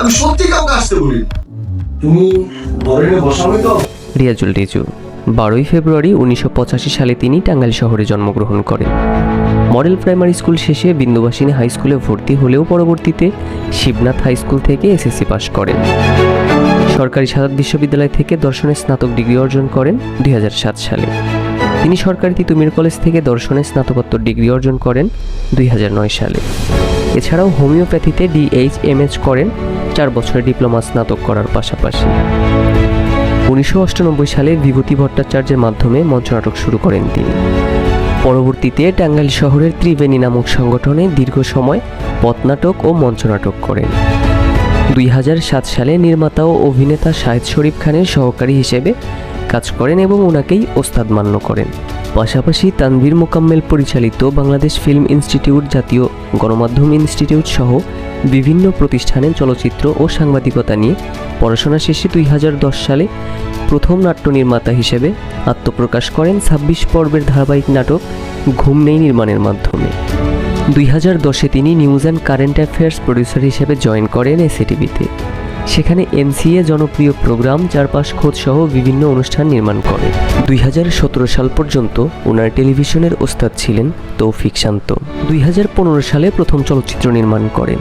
আমি সত্যি কাউকে আসতে বলি। তুমি বরেনে বসাবে তো? রিয়াজুল রিজু, বারোই ফেব্রুয়ারি উনিশশো পঁচাশি সালে তিনি টাঙ্গাইল শহরে জন্মগ্রহণ করেন। মডেল প্রাইমারি স্কুল শেষে বিন্দুবাসিনী হাই স্কুলে ভর্তি হলেও পরবর্তীতে শিবনাথ হাই স্কুল থেকে এসএসসি পাশ করেন। সরকারি সাদাত বিশ্ববিদ্যালয় থেকে দর্শনে স্নাতক ডিগ্রি অর্জন করেন দুই হাজার সাত সালে। তিনি সরকারি তিতুমির কলেজ থেকে দর্শনে স্নাতকোত্তর ডিগ্রি অর্জন করেন দুই হাজার নয় সালে। এছাড়াও হোমিওপ্যাথিতে ডিএইচএমএস করেন, চার বছরের ডিপ্লোমা স্নাতক করার পাশাপাশি। উনিশশো অষ্টানব্বই সালে বিভূতি ভট্টাচার্যের মাধ্যমে মঞ্চনাটক শুরু করেন তিনি। পরবর্তীতে টাঙ্গাইল শহরের ত্রিবেণী নামক সংগঠনে দীর্ঘ সময় পথনাটক ও মঞ্চনাটক করেন। দুই সাত সালে নির্মাতা ও অভিনেতা শাহেদ শরীফ খানের সহকারী হিসেবে কাজ করেন এবং ওনাকেই ওস্তাদ মান্য করেন। পাশাপাশি তানভীর মোকাম্মেল পরিচালিত বাংলাদেশ ফিল্ম ইনস্টিটিউট জাতীয় গণমাধ্যম ইনস্টিটিউট সহ বিভিন্ন প্রতিষ্ঠানে চলচ্চিত্র ও সাংবাদিকতা নিয়ে পড়াশোনা শেষে দুই হাজার দশ সালে প্রথম নাট্য নির্মাতা হিসেবে আত্মপ্রকাশ করেন ছাব্বিশ পর্বের ধারাবাহিক নাটক ঘুম নেই নির্মাণের মাধ্যমে। দুই হাজার দশে তিনি news and current affairs producer হিসেবে জয়েন করেন এসিটিভিতে সেখানে এনসিএ জনপ্রিয় প্রোগ্রাম চারপাশ খোঁজ সহ বিভিন্ন অনুষ্ঠান নির্মাণ করে। দুই হাজার সতেরো সাল পর্যন্ত ওনার টেলিভিশনের ওস্তাদ ছিলেন তৌফিক শান্ত। দুই হাজার পনেরো সালে প্রথম চলচ্চিত্র নির্মাণ করেন।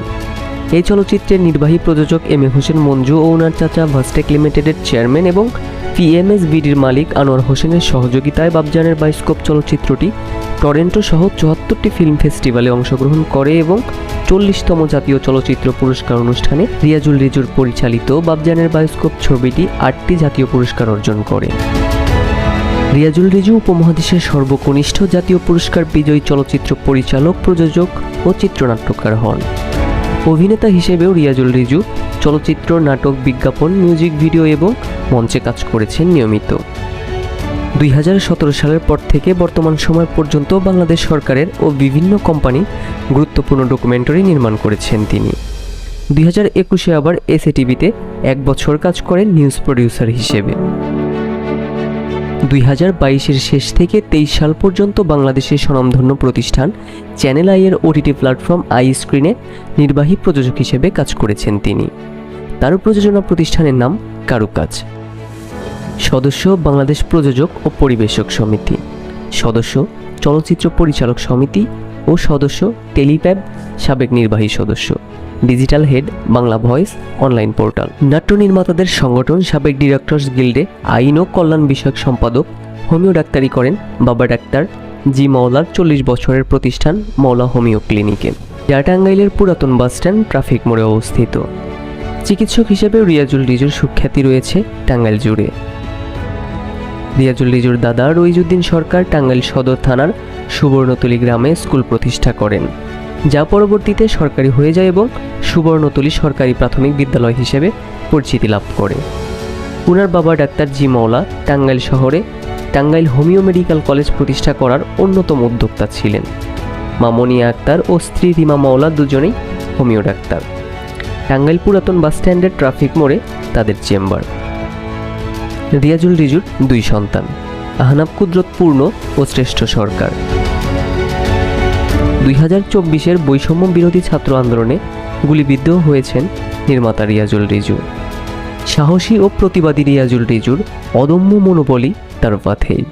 এই চলচ্চিত্রের নির্বাহী প্রযোজক এম এ হোসেন মঞ্জু ও ওনার চাচা ভাস্টেক লিমিটেডের চেয়ারম্যান এবং পিএমএস বিডির মালিক আনোয়ার হোসেনের সহযোগিতায় বাবজানের বাইস্কোপ চলচ্চিত্রটি টরেন্টো সহ চুয়াত্তরটি ফিল্ম ফেস্টিভ্যালে অংশগ্রহণ করে এবং চল্লিশতম জাতীয় চলচ্চিত্র পুরস্কার অনুষ্ঠানে রিয়াজুল রিজুর পরিচালিত বাবজানের বায়োস্কোপ ছবিটি আটটি জাতীয় পুরস্কার অর্জন করে। রিয়াজুল রিজু উপমহাদেশের সর্বকনিষ্ঠ জাতীয় পুরস্কার বিজয়ী চলচ্চিত্র পরিচালক, প্রযোজক ও চিত্রনাট্যকার হন। অভিনেতা হিসেবেও রিয়াজুল রিজু চলচ্চিত্র, নাটক, বিজ্ঞাপন, মিউজিক, ভিডিও এবং মঞ্চে কাজ করেছেন নিয়মিত। দুই হাজার সতেরো সালের পর থেকে বর্তমান সময় পর্যন্ত বাংলাদেশ সরকারের ও বিভিন্ন কোম্পানি গুরুত্বপূর্ণ ডকুমেন্টারি নির্মাণ করেছেন তিনি। দুই হাজার একুশে আবার এসএ টিভিতে এক বছর কাজ করেন নিউজ প্রডিউসার হিসেবে। দুই হাজার বাইশের শেষ থেকে তেইশ সাল পর্যন্ত বাংলাদেশের স্বনামধন্য প্রতিষ্ঠান চ্যানেল আইয়ের ওটিটি প্ল্যাটফর্ম আই স্ক্রিনে নির্বাহী প্রযোজক হিসেবে কাজ করেছেন তিনি। তার প্রযোজনা প্রতিষ্ঠানের নাম কারুকাজ। সদস্য বাংলাদেশ প্রযোজক ও পরিবেশক সমিতি। সদস্য চলচ্চিত্র পরিচালক সমিতি ও সদস্য টেলিপ্যাব সাবেক নির্বাহী সদস্য। Digital head, Bangla Voice, online portal. নাট্য নির্মাতাদের সংগঠন সাবেক ডিরেক্টর্স গিল্ডে আইন ও কল্যাণ বিষয়ক সম্পাদক, হোমিও ডাক্তারি করেন, বাবা ডাক্তার জি মাওলার চল্লিশ বছরের প্রতিষ্ঠান মাওলা হোমিও ক্লিনিকে। যা টাঙ্গাইলের পুরাতন বাসস্ট্যান্ড ট্রাফিক মোড়ে অবস্থিত। চিকিৎসক হিসেবে রিয়াজুল রিজুর সুখ্যাতি রয়েছে টাঙ্গাইল জুড়ে। রিয়াজুল রিজুর দাদা রইজুদ্দিন সরকার টাঙ্গাইল সদর থানার সুবর্ণতলী গ্রামে স্কুল প্রতিষ্ঠা করেন। যা পরবর্তীতে সরকারি হয়ে যায় এবং সুবর্ণতলী সরকারি প্রাথমিক বিদ্যালয় হিসেবে পরিচিতি লাভ করে। উনার বাবা ডাক্তার জি মৌলা টাঙ্গাইল শহরে টাঙ্গাইল হোমিও মেডিকেল কলেজ প্রতিষ্ঠা করার অন্যতম উদ্যোক্তা ছিলেন। মামনিয়া আক্তার ও স্ত্রী রিমা মাওলা দুজনেই হোমিও ডাক্তার। টাঙ্গাইল পুরাতন বাসস্ট্যান্ডের ট্রাফিক মোড়ে তাদের চেম্বার। রিয়াজুল রিজুর দুই সন্তান, আহনাব কুদরত পূর্ণ ও শ্রেষ্ঠ সরকার। দুই হাজার চব্বিশের বৈষম্য বিরোধী ছাত্র আন্দোলনে গুলিবিদ্ধ হয়েছেন নির্মাতা রিয়াজুল রিজু। সাহসী ও প্রতিবাদী রিয়াজুল রিজুর অদম্য মনোবলই তার পাথেই